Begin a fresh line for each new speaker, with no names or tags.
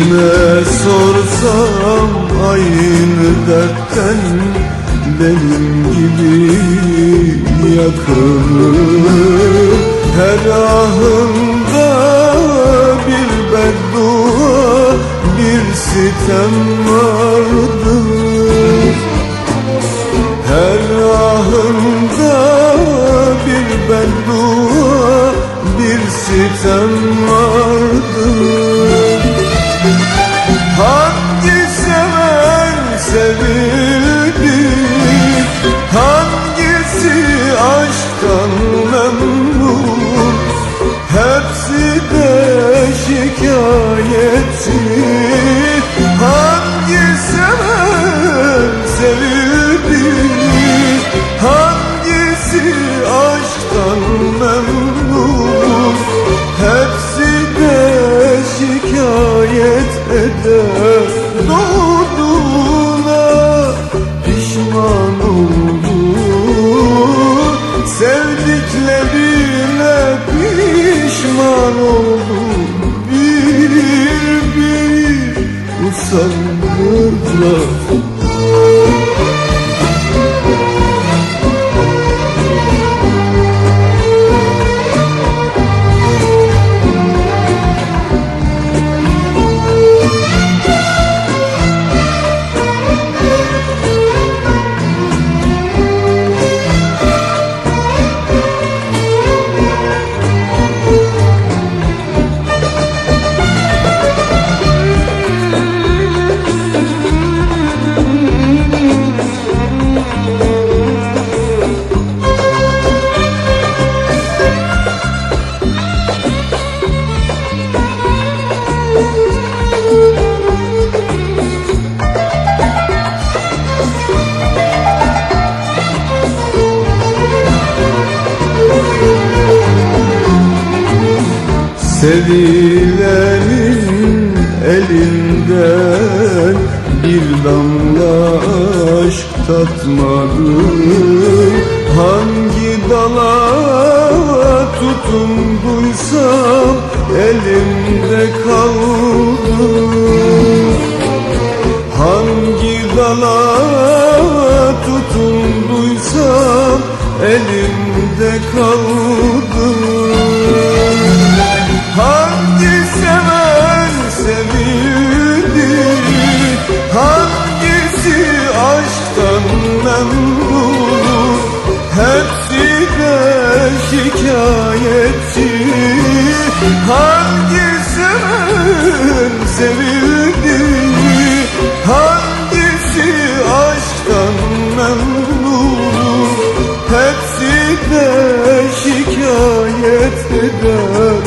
Kime sorsam aynı dertten Benim gibi yakılır Her ahımda bir beddua Bir sitem vardır. Her ahımda bir beddua Bir sitem vardır. Bir bir usanırlar Sevilenin elinden bir damla aşk tatmadım. Hangi dala tutunduysam elimde kaldı. Hangi dala tutunduysam elimde kaldı şikayetçi Hangi seven sevildi Hangisi aşktan memnun Hepsi de şikayet eder